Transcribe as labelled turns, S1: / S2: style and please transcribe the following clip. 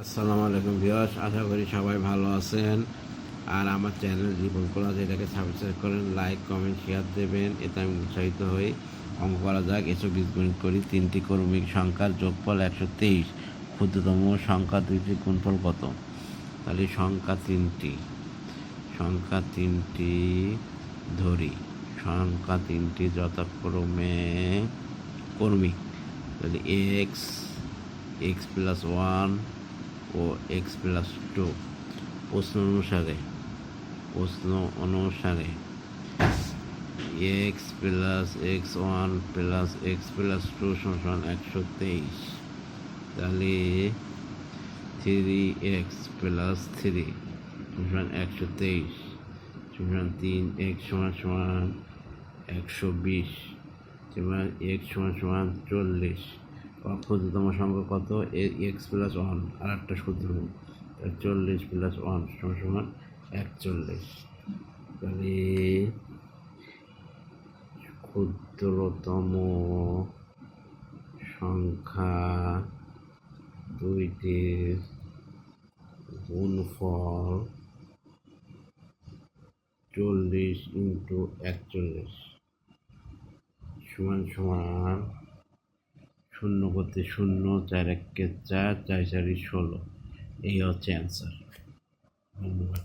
S1: আসসালামু আলাইকুম ভিউয়ার্স, আশা করি সবাই ভালো আছেন। আর আমার চ্যানেল জীবন কলা যেটাকে সাবস্ক্রাইব করেন লাইক কমেন্ট শেয়ার দেবেন। এতে আমি উৎসাহিত হই। অঙ্ক করা যাক, এসব বীজগণিত করি। তিনটি কর্মিক সংখ্যার যোগফল একশো তেইশ। ক্ষুদ্রতম সংখ্যা দুইটি গুণফল কত? তাহলে সংখ্যা তিনটি। সংখ্যা তিনটি ধরি। সংখ্যা তিনটি যথাক্রমে কর্মিক। তাহলে এক্স এক্স প্লাস ওয়ান ও এক্স প্লাস টু প্রশ্ন অনুসারে প্রশ্ন অনুসারে x plus x one plus x plus two সমান একশো তেইশ। তাহলে থ্রি এক্স প্লাস থ্রি সমান একশো তেইশ। সমান তিন এক্স সমান সমান একশো বিশ। সমান এক্স সমান সমান চল্লিশ। ক্ষুদ্রতম সংখ্যা কত? এক্স প্লাস ওয়ান আর একটা সূত্র চল্লিশ প্লাস ওয়ান সমান সমান একচল্লিশ। তাহলে ক্ষুদ্রতম সংখ্যা দুইটির গুণফল চল্লিশ ইন্টু একচল্লিশ। সমান সমান শূন্য করতে শূন্য চার একে চার চার চারি ষোলো। এই হচ্ছে অ্যান্সার ধন্যবাদ।